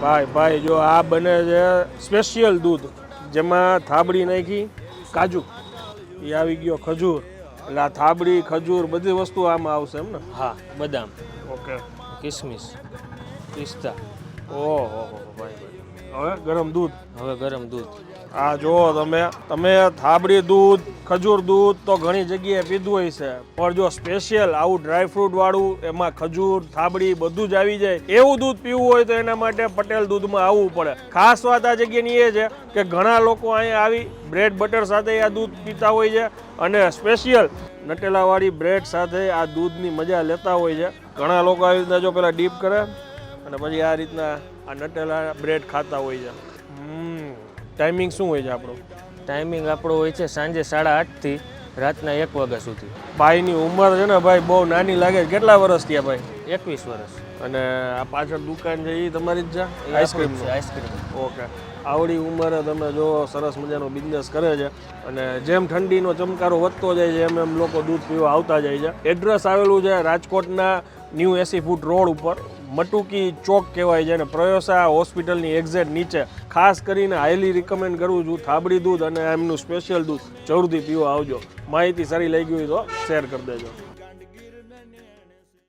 ભાઈ ભાઈ જો આ બને છે સ્પેશિયલ દૂધ. જેમાં થાબડી નાખી કાજુ. એ આવી ગયો ખજૂર. એટલે આ થાબડી ખજૂર બધી વસ્તુ આમાં આવશે એમ ને? હા બદામ. ઓકે. કિસમિસ. પિસ્તા. ઓહો હો ભાઈ ભાઈ. હવે ગરમ દૂધ. હવે ગરમ દૂધ. આ જુઓ તમે તમે થાબડી દૂધ ખજૂર દૂધ તો ઘણી જગ્યાએ પીધું હોય છે. પણ જો સ્પેશિયલ આવું ડ્રાયફ્રૂટ વાળું એમાં ખજૂર થાબડી બધું જ આવી જાય એવું દૂધ પીવું હોય તો એના માટે પટેલ દૂધમાં આવવું પડે. ખાસ વાત આ જગ્યાની એ છે કે ઘણા લોકો અહીંયા આવી બ્રેડ બટર સાથે આ દૂધ પીતા હોય છે અને સ્પેશિયલ નટેલાવાળી બ્રેડ સાથે આ દૂધની મજા લેતા હોય છે. ઘણા લોકો આવી રીતના જો પેલા ડીપ કરે અને પછી આ રીતના આ નટેલા બ્રેડ ખાતા હોય છે. હમ ટાઈમિંગ શું હોય છે આપણો? ટાઈમિંગ આપણો હોય છે સાંજે સાડા આઠથી રાતના એક વાગ્યા સુધી. ભાઈની ઉંમર છે ને ભાઈ બહુ નાની લાગે છે. કેટલા વર્ષ થયા ભાઈ? એકવીસ વર્ષ. અને આ પાછળ દુકાન છે એ તમારી જ છે? Ice cream ice cream okay. આવડી ઉંમરે તમે જો સરસ મજાનો બિઝનેસ કરે છે. અને જેમ ઠંડીનો ચમકારો વધતો જાય છે એમ એમ લોકો દૂધ પીવા આવતા જાય છે. એડ્રેસ આવેલું છે રાજકોટના ન્યૂ એસી ફૂટ રોડ ઉપર. મટુકી ચોક કહેવાય છે અને પ્રયોસા હોસ્પિટલની એક્ઝેટ નીચે. ખાસ કરીને હાઈલી રિકમેન્ડ કરું છું થાબડી દૂધ અને એમનું સ્પેશિયલ દૂધ. જરૂરથી પીવા, આવજો. માહિતી સારી લાગી હોય તો શેર કરી દેજો.